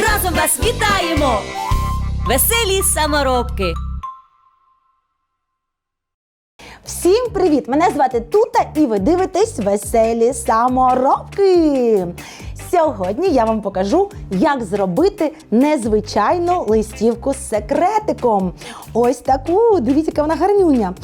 разом вас вітаємо, веселі саморобки. Всім привіт! Мене звати Тута і ви дивитесь веселі саморобки. Сьогодні я вам покажу, як зробити незвичайну листівку з секретиком. Ось таку, дивіться, яка вона гарнюня.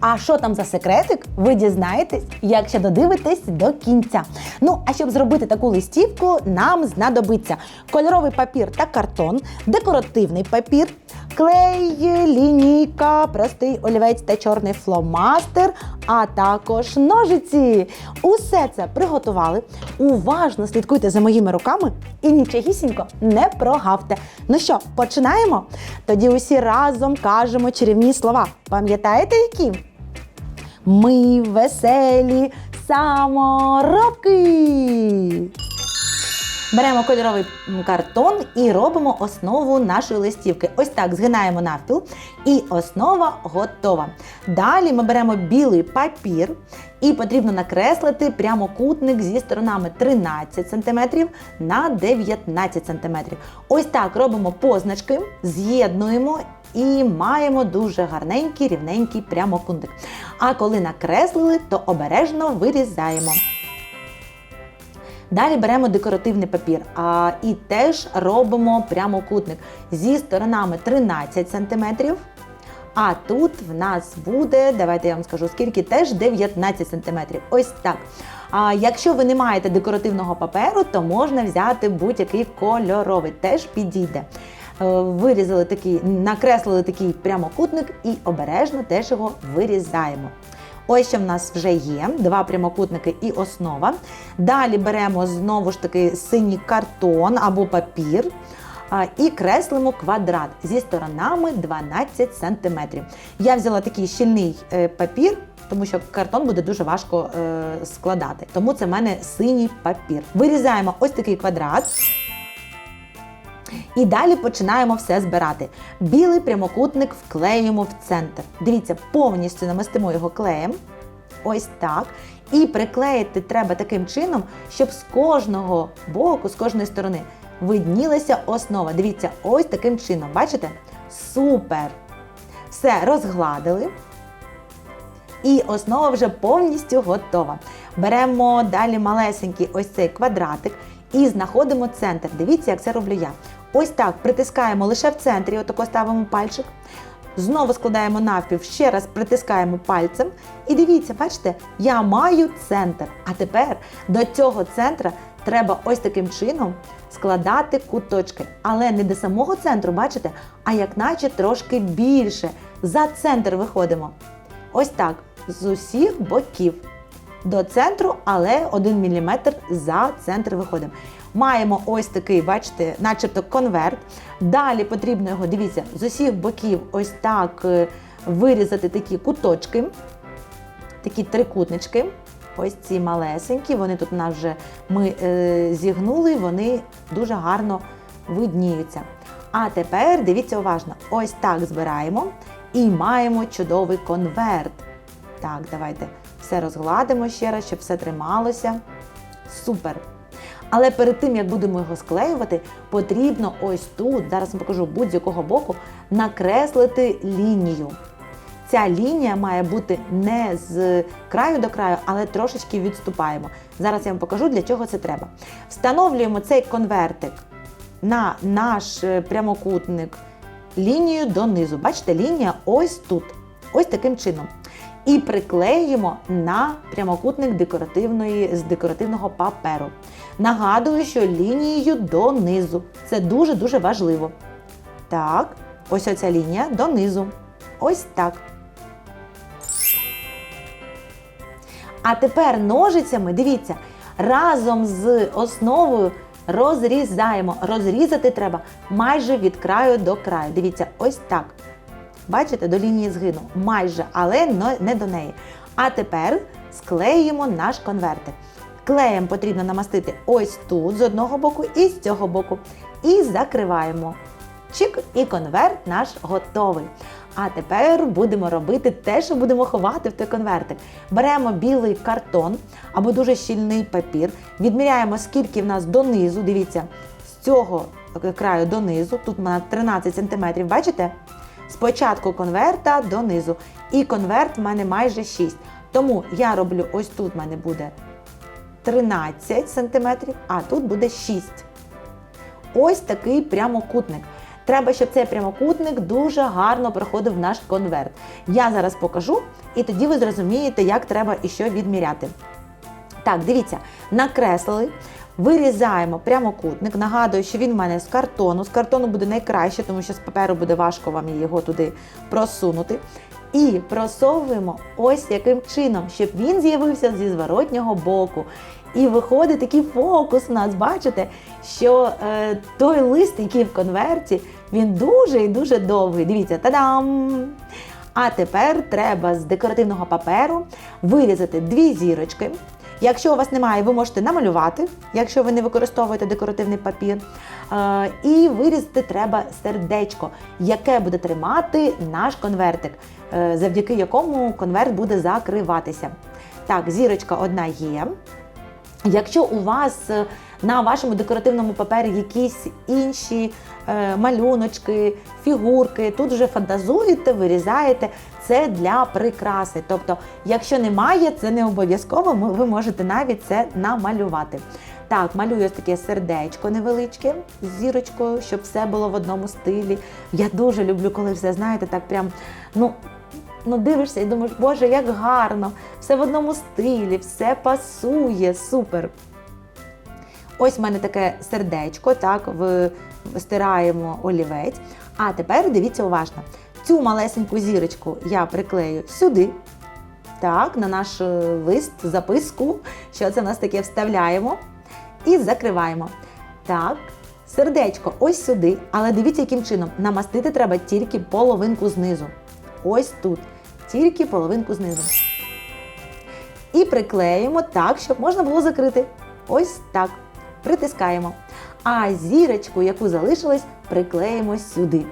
А що там за секретик, ви дізнаєтесь, якщо додивитесь до кінця. Ну, а щоб зробити таку листівку, нам знадобиться кольоровий папір та картон, декоративний папір, клей, лінійка, простий олівець та чорний фломастер, а також ножиці. Усе це приготували. Уважно слідкуйте за моїми руками і нічогісінько не прогавте. Ну що, починаємо? Тоді усі разом кажемо чарівні слова. Пам'ятаєте які? Ми веселі саморобки. Беремо кольоровий картон і робимо основу нашої листівки. Ось так згинаємо навпіл, і основа готова. Далі ми беремо білий папір і потрібно накреслити прямокутник зі сторонами 13 см на 19 см. Ось так робимо позначки, з'єднуємо. І маємо дуже гарненький рівненький прямокутник. А коли накреслили, то обережно вирізаємо. Далі беремо декоративний папір а, і теж робимо прямокутник зі сторонами 13 см. А тут в нас буде, давайте я вам скажу, скільки теж 19 см. Ось так. А якщо ви не маєте декоративного паперу, то можна взяти будь-який кольоровий, теж підійде. Е, Вирізали такий, накреслили такий прямокутник і обережно теж його вирізаємо. Ось що в нас вже є: два прямокутники і основа. Далі беремо знову ж таки синій картон або папір. І креслимо квадрат зі сторонами 12 см. Я взяла такий щільний е, папір, тому що картон буде дуже важко е, складати. Тому це в мене синій папір. Вирізаємо ось такий квадрат. І далі починаємо все збирати. Білий прямокутник вклеюємо в центр. Дивіться, повністю намастимо його клеєм. Ось так. І приклеїти треба таким чином, щоб з кожного боку, з кожної сторони виднілася основа. Дивіться, ось таким чином. Бачите? Супер! Все, розгладили. І основа вже повністю готова. Беремо далі малесенький ось цей квадратик і знаходимо центр. Дивіться, як це роблю я. Ось так притискаємо лише в центрі, отако ставимо пальчик. Знову складаємо навпів, ще раз притискаємо пальцем. І дивіться, бачите, я маю центр. А тепер до цього центра треба ось таким чином складати куточки. Але не до самого центру, бачите, а як наче трошки більше. За центр виходимо. Ось так, з усіх боків. До центру, але 1 мм за центр виходимо. Маємо ось такий, бачите, начебто конверт. Далі потрібно його, дивіться, з усіх боків ось так е, вирізати такі куточки, такі трикутнички. Ось ці малесенькі, вони тут у нас вже ми е, зігнули, вони дуже гарно видніються. А тепер дивіться уважно, ось так збираємо і маємо чудовий конверт. Так, давайте все розгладимо ще раз, щоб все трималося. Супер! Але перед тим, як будемо його склеювати, потрібно ось тут, зараз вам покажу будь-якого боку, накреслити лінію. Ця лінія має бути не з краю до краю, але трошечки відступаємо. Зараз я вам покажу, для чого це треба. Встановлюємо цей конвертик на наш е, прямокутник лінію донизу. Бачите, лінія ось тут, ось таким чином. І приклеюємо на прямокутник декоративної, з декоративного паперу. Нагадую, що лінією донизу. Це дуже-дуже важливо. Так, ось оця лінія донизу. Ось так. А тепер ножицями, дивіться, разом з основою розрізаємо. Розрізати треба майже від краю до краю. Дивіться, ось так. Бачите, до лінії згину. Майже, але не до неї. А тепер склеїмо наш конвертик. Клеєм потрібно намастити ось тут з одного боку і з цього боку. І закриваємо. Чик, і конверт наш готовий. А тепер будемо робити те, що будемо ховати в той конвертик. Беремо білий картон або дуже щільний папір, відміряємо, скільки в нас донизу. Дивіться, з цього краю донизу, тут мене 13 см, бачите? Спочатку конверта донизу. І конверт в мене майже 6. Тому я роблю ось тут в мене буде 13 см, а тут буде 6. Ось такий прямокутник. Треба, щоб цей прямокутник дуже гарно проходив наш конверт. Я зараз покажу, і тоді ви зрозумієте, як треба і що відміряти. Так, дивіться, накреслили, вирізаємо прямокутник. Нагадую, що він в мене з картону. З картону буде найкраще, тому що з паперу буде важко вам його туди просунути. І просовуємо ось яким чином, щоб він з'явився зі зворотнього боку. І виходить такий фокус у нас, бачите, що е, той лист, який в конверті, він дуже і дуже довгий. Дивіться, та-дам! А тепер треба з декоративного паперу вирізати дві зірочки. Якщо у вас немає, ви можете намалювати, якщо ви не використовуєте декоративний папір. Е, І вирізати треба сердечко, яке буде тримати наш конвертик, е, завдяки якому конверт буде закриватися. Так, зірочка одна є. Якщо у вас е, на вашому декоративному папері якісь інші малюночки, фігурки, тут вже фантазуєте, вирізаєте це для прикраси. Тобто, якщо немає, це не обов'язково, ви можете навіть це намалювати. Так, малюю ось таке сердечко невеличке з зірочкою, щоб все було в одному стилі. Я дуже люблю, коли все, знаєте, так прям, ну, ну дивишся і думаєш, боже, як гарно, все в одному стилі, все пасує, супер. Ось в мене таке сердечко, так, в, стираємо олівець. А тепер дивіться уважно. Цю малесеньку зірочку я приклею сюди. Так, на наш е, лист, записку, що це в нас таке вставляємо і закриваємо. Так, сердечко ось сюди, але дивіться, яким чином. Намастити треба тільки половинку знизу. Ось тут. Тільки половинку знизу. І приклеїмо так, щоб можна було закрити. Ось так. Притискаємо. А зірочку, яку залишилось, приклеїмо сюди.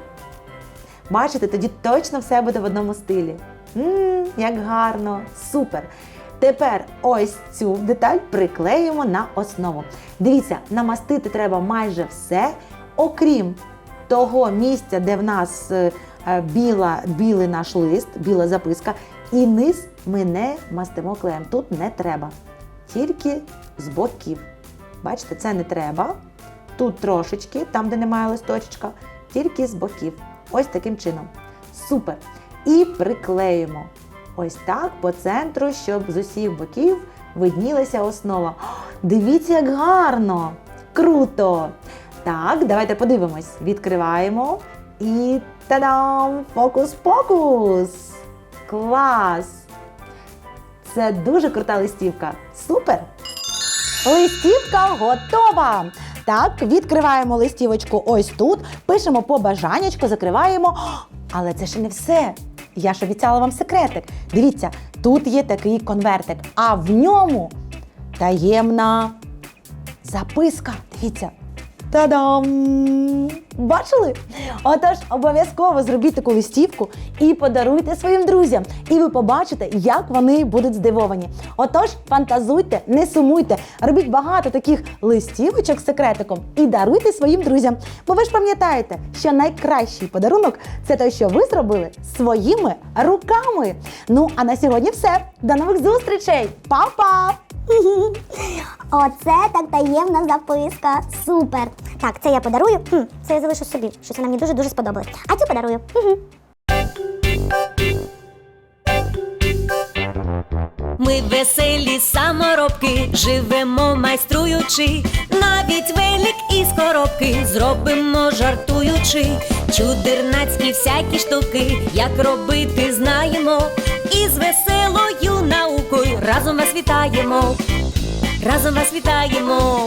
Бачите, тоді точно все буде в одному стилі. Мм, як гарно, супер. Тепер ось цю деталь приклеїмо на основу. Дивіться, намастити треба майже все, окрім того місця, де в нас е, е, біла, білий наш лист, біла записка, і низ ми не мастимо клеєм. Тут не треба. Тільки з боків. Бачите, це не треба. Тут трошечки, там, де немає листочка, тільки з боків. Ось таким чином. Супер. І приклеїмо. Ось так по центру, щоб з усіх боків виднілася основа. Дивіться, як гарно! Круто! Так, давайте подивимось. Відкриваємо. І та-дам! Фокус-покус! Клас! Це дуже крута листівка. Супер! Листівка готова! Так, відкриваємо листівочку ось тут, пишемо побажаннячко, закриваємо. Але це ще не все. Я ж обіцяла вам секретик. Дивіться, тут є такий конвертик, а в ньому таємна записка. Дивіться. Та-дам! Бачили? Отож, обов'язково зробіть таку листівку і подаруйте своїм друзям. І ви побачите, як вони будуть здивовані. Отож, фантазуйте, не сумуйте, робіть багато таких листівочок з секретиком і даруйте своїм друзям. Бо ви ж пам'ятаєте, що найкращий подарунок це той, що ви зробили своїми руками. Ну а на сьогодні все. До нових зустрічей! Па-па! Оце так таємна записка. Супер. Так, це я подарую. Хм, це я залишу собі, що це мені дуже дуже сподобалось. А цю подарую. Мгм. Ми веселі саморобки, живемо майструючи, навіть велик із коробки зробимо жартуючи, чудернацькі всякі штуки, як робити знаємо, і з веселою наукою разом вас вітаємо, разом вас вітаємо,